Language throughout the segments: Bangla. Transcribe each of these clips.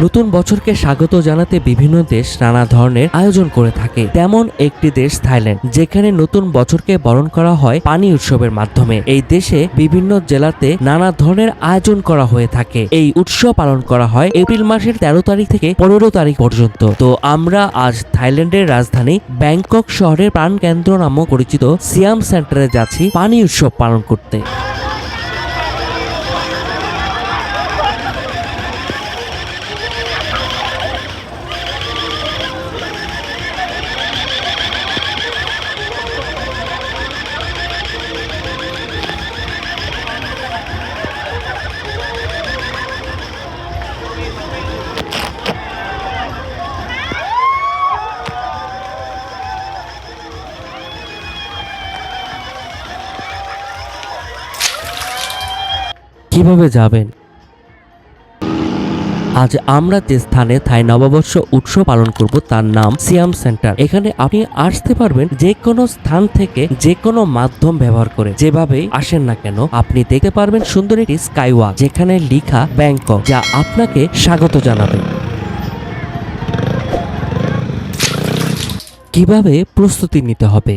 নতুন বছরকে স্বাগত জানাতে বিভিন্ন দেশ নানা ধরনের আয়োজন করে থাকে। তেমন একটি দেশ থাইল্যান্ড, যেখানে নতুন বছরকে বরণ করা হয় পানি উৎসবের মাধ্যমে। এই দেশে বিভিন্ন জেলাতে নানা ধরনের আয়োজন করা হয়ে থাকে। এই উৎসব পালন করা হয় এপ্রিল মাসের তেরো তারিখ থেকে পনেরো তারিখ পর্যন্ত। তো আমরা আজ থাইল্যান্ডের রাজধানী ব্যাংকক শহরের প্রাণকেন্দ্র নামক পরিচিত সিয়াম সেন্টারে যাচ্ছি পানি উৎসব পালন করতে। কীভাবে যাবেন? আজ আমরা যে স্থানে থাই নববর্ষ উৎসব পালন করব তার নাম সিয়াম সেন্টার। এখানে আপনি আসতে পারবেন যে কোনো স্থান থেকে যে কোনো মাধ্যম ব্যবহার করে। যেভাবে আসেন না কেন, আপনি দেখতে পারবেন সুন্দর একটি স্কাইওয়া যেখানে লিখা ব্যাংকক, যা আপনাকে স্বাগত জানাবে। কীভাবে প্রস্তুতি নিতে হবে?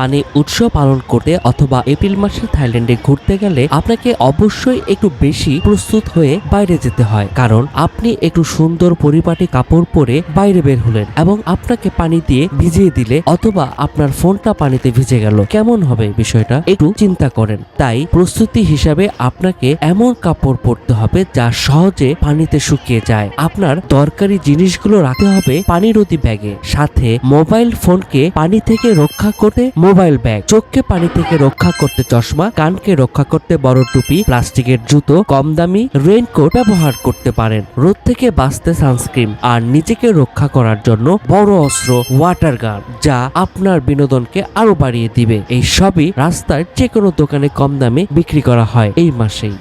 পানি উৎসব পালন করতে অথবা এপ্রিল মাসে থাইল্যান্ডে ঘুরতে গেলে আপনাকে অবশ্যই একটু বেশি প্রস্তুত হয়ে বাইরে যেতে হয়। কারণ আপনি একটু সুন্দর পরিপাটি কাপড় পরে বাইরে বের হলেন এবং আপনাকে পানি দিয়ে ভিজিয়ে দিলে অথবা আপনার ফোনটা পানিতে ভিজে গেল। কেমন হবে বিষয়টা একটু চিন্তা করেন। তাই প্রস্তুতি হিসাবে আপনাকে এমন কাপড় পরতে হবে যা সহজে পানিতে শুকিয়ে যায়। আপনার দরকারি জিনিসগুলো রাখতে হবে পানিরোধী ব্যাগে। সাথে মোবাইল ফোনকে পানি থেকে রক্ষা করতে মোবাইল ব্যাগ, চোখকে পানি থেকে রক্ষা করতে চশমা, কানকে রক্ষা করতে বড় টুপি, প্লাস্টিকের জুতো কম দামি রেইনকোট ব্যবহার করতে পারেন। রোদ থেকে বাঁচতে সানস্ক্রিন আর নিজেকে রক্ষা করার জন্য বড় অস্ত্র ওয়াটার গান যা আপনার বিনোদনকে আরও বাড়িয়ে দিবে। এই সবই রাস্তার যে কোনো দোকানে কম দামে বিক্রি করা হয় এই মাসেই।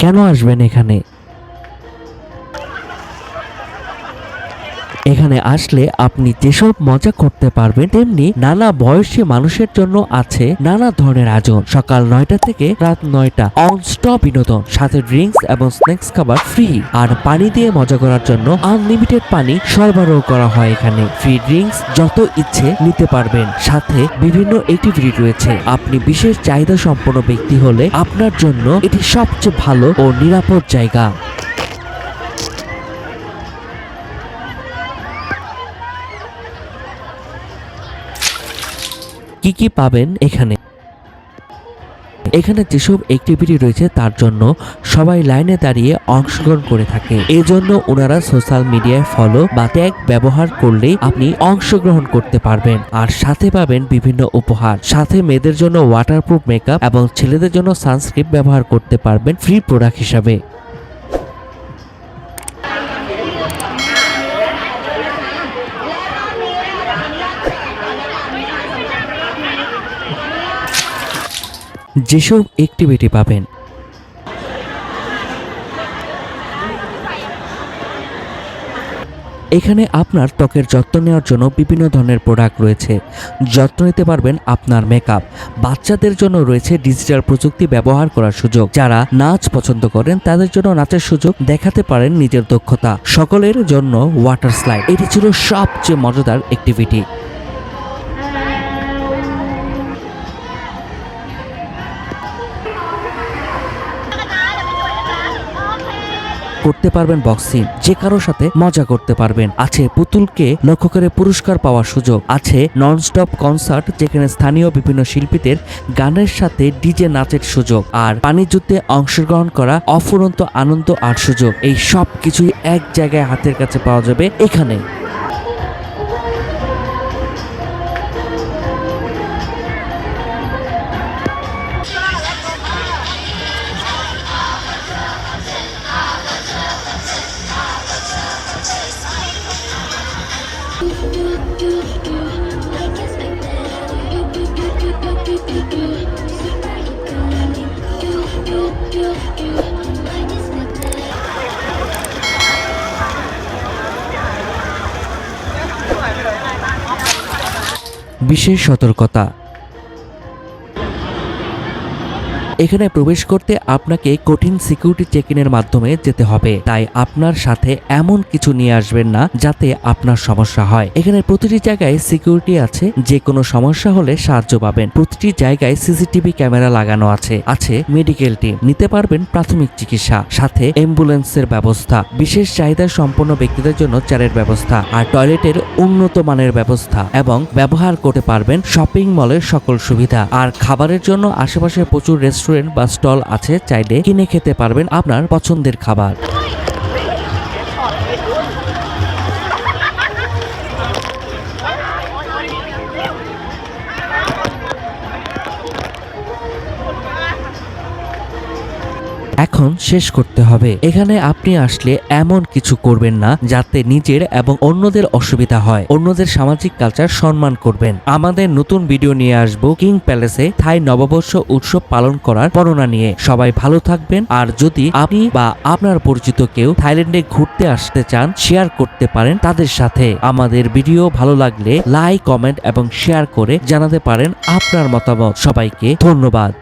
কেন আসবেন এখানে? এখানে আসলে আপনি যেসব মজা করতে পারবেন, তেমনি নানা বয়সী মানুষের জন্য আছে নানা ধরনের আয়োজন। সকাল নয়টা থেকে রাত নয়টা অন স্টপ বিনোদন, সাথে ড্রিঙ্কস এবং স্ন্যাক্স খাবার ফ্রি আর পানি দিয়ে মজা করার জন্য আনলিমিটেড পানি সরবরাহ করা হয় এখানে। ফ্রি ড্রিঙ্কস যত ইচ্ছে নিতে পারবেন। সাথে বিভিন্ন অ্যাক্টিভিটি রয়েছে। আপনি বিশেষ চাহিদা সম্পন্ন ব্যক্তি হলে আপনার জন্য এটি সবচেয়ে ভালো ও নিরাপদ জায়গা। কি কি পাবেন এখানে? এখানে যেসব অ্যাক্টিভিটি রয়েছে তার জন্য সবাই লাইনে দাঁড়িয়ে অংশগ্রহণ করে থাকে। এজন্য ওনারা সোশ্যাল মিডিয়ায় ফলো বা ট্যাগ ব্যবহার করলেই আপনি অংশগ্রহণ করতে পারবেন। আর সাথে পাবেন বিভিন্ন উপহার। সাথে মেয়েদের জন্য ওয়াটারপ্রুফ মেকআপ এবং ছেলেদের জন্য সানস্ক্রিন ব্যবহার করতে পারবেন ফ্রি প্রোডাক্ট হিসাবে। যেসব অ্যাক্টিভিটি পাবেন। এখানে আপনার ত্বকের যত্ন নেওয়ার জন্য বিভিন্ন ধরনের প্রোডাক্ট রয়েছে। যত্ন নিতে পারবেন আপনার মেকআপ বাচ্চাদের জন্য রয়েছে ডিজিটাল প্রযুক্তি ব্যবহার করার সুযোগ। যারা নাচ পছন্দ করেন, তাদের জন্য নাচের সুযোগ দেখাতে পারেন নিজের দক্ষতা। সকলের জন্য ওয়াটার স্লাইড এটি ছিল সবচেয়ে মজাদার অ্যাক্টিভিটি করতে পারবেন বক্সিং, যে কারও সাথে মজা করতে পারবেন। আছে পুতুলকে লক্ষ্য করে পুরস্কার পাওয়ার সুযোগ, আছে ননস্টপ কনসার্ট যেখানে স্থানীয় বিভিন্ন শিল্পীদের গানের সাথে ডিজে নাচের সুযোগ, আর পানি যুদ্ধে অংশগ্রহণ করা অফুরন্ত আনন্দ আর সুযোগ। এই সব কিছুই এক জায়গায় হাতের কাছে পাওয়া যাবে এখানে। বিশেষ সতর্কতা। এখানে প্রবেশ করতে আপনাকে কঠিন সিকিউরিটি চেক ইনের মাধ্যমে যেতে হবে। তাই আপনার সাথে এমন কিছু নিয়ে আসবেন না যাতে আপনার সমস্যা হয়। এখানে প্রতিটি জায়গায় সিকিউরিটি আছে। যে কোনো সমস্যা হলে সাহায্য পাবেন। প্রতিটি জায়গায় সিসিটিভি ক্যামেরা লাগানো আছে। আছে মেডিকেল টিম নিতে পারবেন প্রাথমিক চিকিৎসা। সাথে অ্যাম্বুলেন্সের ব্যবস্থা। বিশেষ চাহিদা সম্পন্ন ব্যক্তিদের জন্য চারের ব্যবস্থা। আর টয়লেটের উন্নত মানের ব্যবস্থা। এবং ব্যবহার করতে পারবেন শপিং মলের সকল সুবিধা। আর খাবারের জন্য আশেপাশে প্রচুর রেস্টুরেন্ট বা স্টল আছে চাইলে কিনে খেতে পারবেন আপনার পছন্দের খাবার। এখন শেষ করতে হবে। এখানে আপনি আসলে এমন কিছু করবেন না যাতে নিজের এবং অন্যদের অসুবিধা হয়। অন্যদের সামাজিক কালচার সম্মান করবেন। আমাদের নতুন ভিডিও নিয়ে আসব কিং প্যালেসে থাই নববর্ষ উৎসব পালন করার বর্ণনা নিয়ে। সবাই ভালো থাকবেন। আর যদি আপনি বা আপনার পরিচিত কেউ থাইল্যান্ডে ঘুরতে আসতে চান, শেয়ার করতে পারেন তাদের সাথে। আমাদের ভিডিও ভালো লাগলে লাইক, কমেন্ট এবং শেয়ার করে জানাতে পারেন আপনার মতামত। সবাইকে ধন্যবাদ।